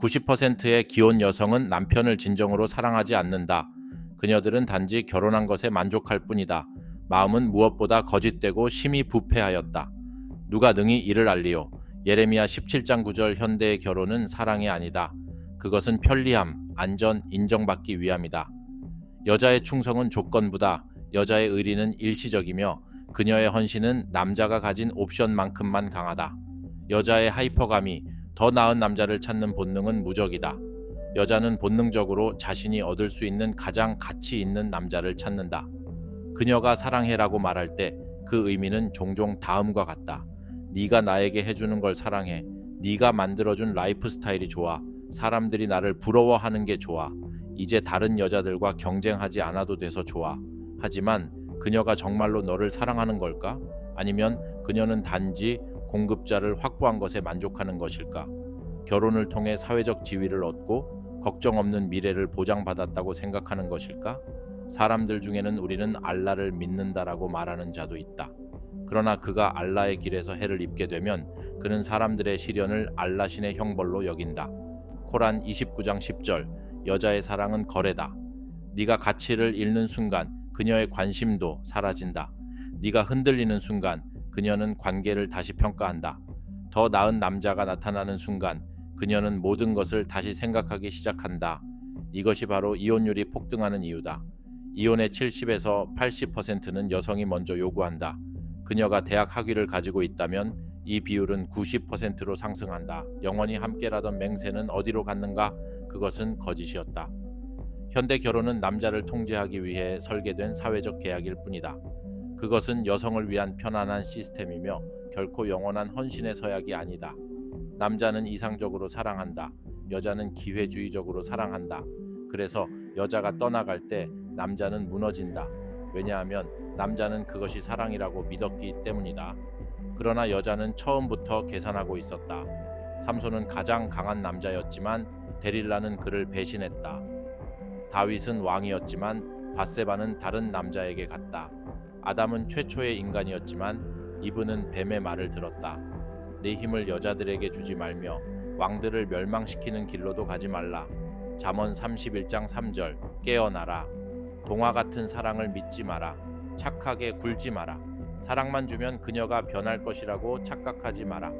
90%의 기혼 여성은 남편을 진정으로 사랑하지 않는다. 그녀들은 단지 결혼한 것에 만족할 뿐이다. 마음은 무엇보다 거짓되고 심히 부패하였다. 누가 능히 이를 알리오. 예레미야 17장 9절 현대의 결혼은 사랑이 아니다. 그것은 편리함, 안전, 인정받기 위함이다. 여자의 충성은 조건부다. 여자의 의리는 일시적이며 그녀의 헌신은 남자가 가진 옵션만큼만 강하다. 여자의 하이퍼감이 더 나은 남자를 찾는 본능은 무적이다. 여자는 본능적으로 자신이 얻을 수 있는 가장 가치 있는 남자를 찾는다. 그녀가 사랑해라고 말할 때 그 의미는 종종 다음과 같다. 네가 나에게 해주는 걸 사랑해. 네가 만들어준 라이프 스타일이 좋아. 사람들이 나를 부러워하는 게 좋아. 이제 다른 여자들과 경쟁하지 않아도 돼서 좋아. 하지만 그녀가 정말로 너를 사랑하는 걸까? 아니면 그녀는 단지 공급자를 확보한 것에 만족하는 것일까? 결혼을 통해 사회적 지위를 얻고 걱정 없는 미래를 보장받았다고 생각하는 것일까? 사람들 중에는 우리는 알라를 믿는다라고 말하는 자도 있다. 그러나 그가 알라의 길에서 해를 입게 되면 그는 사람들의 시련을 알라신의 형벌로 여긴다. 코란 29장 10절 여자의 사랑은 거래다. 네가 가치를 잃는 순간 그녀의 관심도 사라진다. 네가 흔들리는 순간 그녀는 관계를 다시 평가한다. 더 나은 남자가 나타나는 순간 그녀는 모든 것을 다시 생각하기 시작한다. 이것이 바로 이혼율이 폭등하는 이유다. 이혼의 70에서 80%는 여성이 먼저 요구한다. 그녀가 대학 학위를 가지고 있다면 이 비율은 90%로 상승한다. 영원히 함께라던 맹세는 어디로 갔는가? 그것은 거짓이었다. 현대 결혼은 남자를 통제하기 위해 설계된 사회적 계약일 뿐이다. 그것은 여성을 위한 편안한 시스템이며 결코 영원한 헌신의 서약이 아니다. 남자는 이상적으로 사랑한다. 여자는 기회주의적으로 사랑한다. 그래서 여자가 떠나갈 때 남자는 무너진다. 왜냐하면 남자는 그것이 사랑이라고 믿었기 때문이다. 그러나 여자는 처음부터 계산하고 있었다. 삼손은 가장 강한 남자였지만 데릴라는 그를 배신했다. 다윗은 왕이었지만 바세바는 다른 남자에게 갔다. 아담은 최초의 인간이었지만 이브는 뱀의 말을 들었다. 내 힘을 여자들에게 주지 말며 왕들을 멸망시키는 길로도 가지 말라. 잠언 31장 3절 깨어나라. 동화 같은 사랑을 믿지 마라. 착하게 굴지 마라. 사랑만 주면 그녀가 변할 것이라고 착각하지 마라.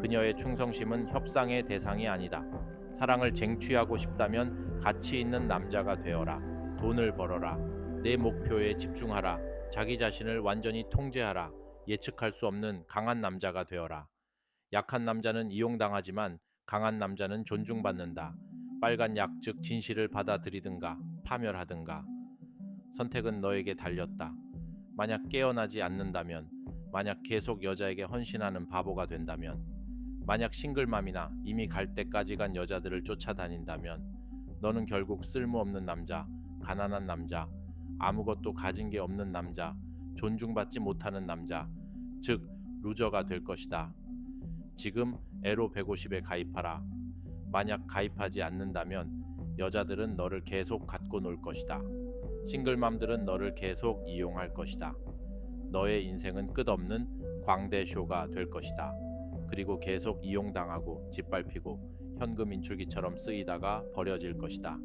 그녀의 충성심은 협상의 대상이 아니다. 사랑을 쟁취하고 싶다면 가치 있는 남자가 되어라. 돈을 벌어라. 내 목표에 집중하라. 자기 자신을 완전히 통제하라. 예측할 수 없는 강한 남자가 되어라. 약한 남자는 이용당하지만 강한 남자는 존중받는다. 빨간 약 즉 진실을 받아들이든가 파멸하든가. 선택은 너에게 달렸다. 만약 깨어나지 않는다면, 만약 계속 여자에게 헌신하는 바보가 된다면, 만약 싱글맘이나 이미 갈 때까지 간 여자들을 쫓아다닌다면, 너는 결국 쓸모없는 남자, 가난한 남자, 아무것도 가진 게 없는 남자, 존중받지 못하는 남자, 즉 루저가 될 것이다. 지금 에로 150에 가입하라. 만약 가입하지 않는다면 여자들은 너를 계속 갖고 놀 것이다. 싱글맘들은 너를 계속 이용할 것이다. 너의 인생은 끝없는 광대쇼가 될 것이다. 그리고 계속 이용당하고 짓밟히고 현금 인출기처럼 쓰이다가 버려질 것이다.